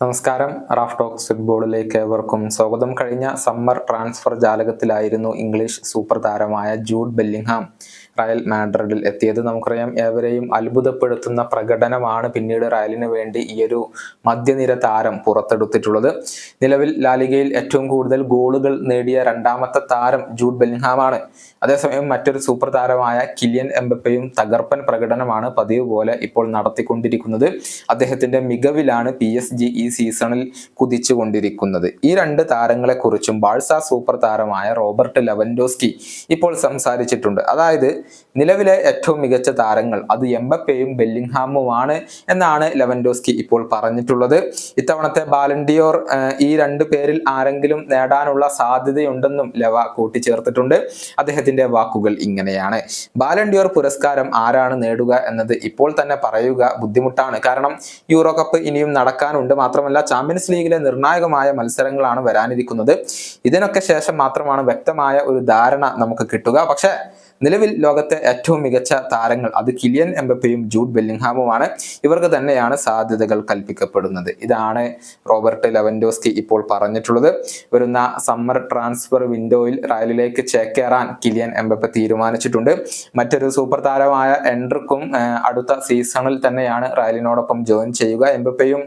നമസ്കാരം. Raf talks ഫുട്ബോളിലേക്ക് ഏവർക്കും സ്വാഗതം. കഴിഞ്ഞ സമ്മർ ട്രാൻസ്ഫർ ജാലകത്തിലായിരുന്നു ഇംഗ്ലീഷ് സൂപ്പർ താരമായ ജൂഡ് ബെല്ലിംഗ്ഹാം റയൽ മാഡ്രിഡിൽ എത്തിയത്. നമുക്കറിയാം ഏവരെയും അത്ഭുതപ്പെടുത്തുന്ന പ്രകടനമാണ് പിന്നീട് റയലിന് വേണ്ടി ഈ ഒരു മധ്യനിര താരം പുറത്തെടുത്തിട്ടുള്ളത്. നിലവിൽ ലാലിഗയിൽ ഏറ്റവും കൂടുതൽ ഗോളുകൾ നേടിയ രണ്ടാമത്തെ താരം ജൂഡ് ബെല്ലിംഗ്ഹാമാണ്. അതേസമയം മറ്റൊരു സൂപ്പർ താരമായ കിലിയൻ എംബപ്പയും തകർപ്പൻ പ്രകടനമാണ് പതിവ് പോലെ ഇപ്പോൾ നടത്തിക്കൊണ്ടിരിക്കുന്നത്. അദ്ദേഹത്തിന്റെ മികവിലാണ് പി എസ് ജി ഈ സീസണിൽ കുതിച്ചുകൊണ്ടിരിക്കുന്നത്. ഈ രണ്ട് താരങ്ങളെ കുറിച്ചും ബാഴ്സ സൂപ്പർ താരമായ റോബർട്ട് ലെവൻഡോസ്കി ഇപ്പോൾ സംസാരിച്ചിട്ടുണ്ട്. അതായത് നിലവിലെ ഏറ്റവും മികച്ച താരങ്ങൾ അത് എംബപ്പയും ബെല്ലിംഗ്ഹാമുമാണ് എന്നാണ് ലെവൻഡോസ്കി ഇപ്പോൾ പറഞ്ഞിട്ടുള്ളത്. ഇത്തവണത്തെ ബാലൻഡിയോർ ഈ രണ്ട് പേരിൽ ആരെങ്കിലും നേടാനുള്ള സാധ്യതയുണ്ടെന്നും ലെവ കൂട്ടിച്ചേർത്തിട്ടുണ്ട്. അദ്ദേഹത്തിന്റെ വാക്കുകൾ ഇങ്ങനെയാണ്. ബാലൻഡിയോർ പുരസ്കാരം ആരാണ് നേടുക എന്നത് ഇപ്പോൾ തന്നെ പറയുക ബുദ്ധിമുട്ടാണ്. കാരണം യൂറോ കപ്പ് ഇനിയും നടക്കാനുണ്ട്. മാത്രമല്ല ചാമ്പ്യൻസ് ലീഗിലെ നിർണായകമായ മത്സരങ്ങളാണ് വരാനിരിക്കുന്നത്. ഇതിനൊക്കെ ശേഷം മാത്രമാണ് വ്യക്തമായ ഒരു ധാരണ നമുക്ക് കിട്ടുക. പക്ഷേ നിലവിൽ ലോകത്തെ ഏറ്റവും മികച്ച താരങ്ങൾ അത് കിലിയൻ എംബപ്പയും ജൂഡ് ബെല്ലിംഗ്ഹാമുമാണ്. ഇവർക്ക് തന്നെയാണ് സാധ്യതകൾ കൽപ്പിക്കപ്പെടുന്നത്. ഇതാണ് റോബർട്ട് ലെവൻഡോസ്കി ഇപ്പോൾ പറഞ്ഞിട്ടുള്ളത്. വരുന്ന സമ്മർ ട്രാൻസ്ഫർ വിൻഡോയിൽ റയലിലേക്ക് ചേക്കേറാൻ കിലിയൻ എംബപ്പ തീരുമാനിച്ചിട്ടുണ്ട്. മറ്റൊരു സൂപ്പർ താരമായ എൻഡ്രിക്കും അടുത്ത സീസണിൽ തന്നെയാണ് റയലിനോടൊപ്പം ജോയിൻ ചെയ്യുക. എംബപ്പയും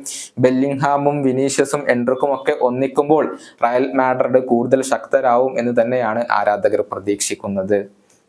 ബെല്ലിംഗ്ഹാമും വിനീഷ്യസും എൻഡ്രിക്കും ഒക്കെ ഒന്നിക്കുമ്പോൾ റയൽ മാഡ്രിഡ് കൂടുതൽ ശക്തരാകും എന്ന് തന്നെയാണ് ആരാധകർ പ്രതീക്ഷിക്കുന്നത്.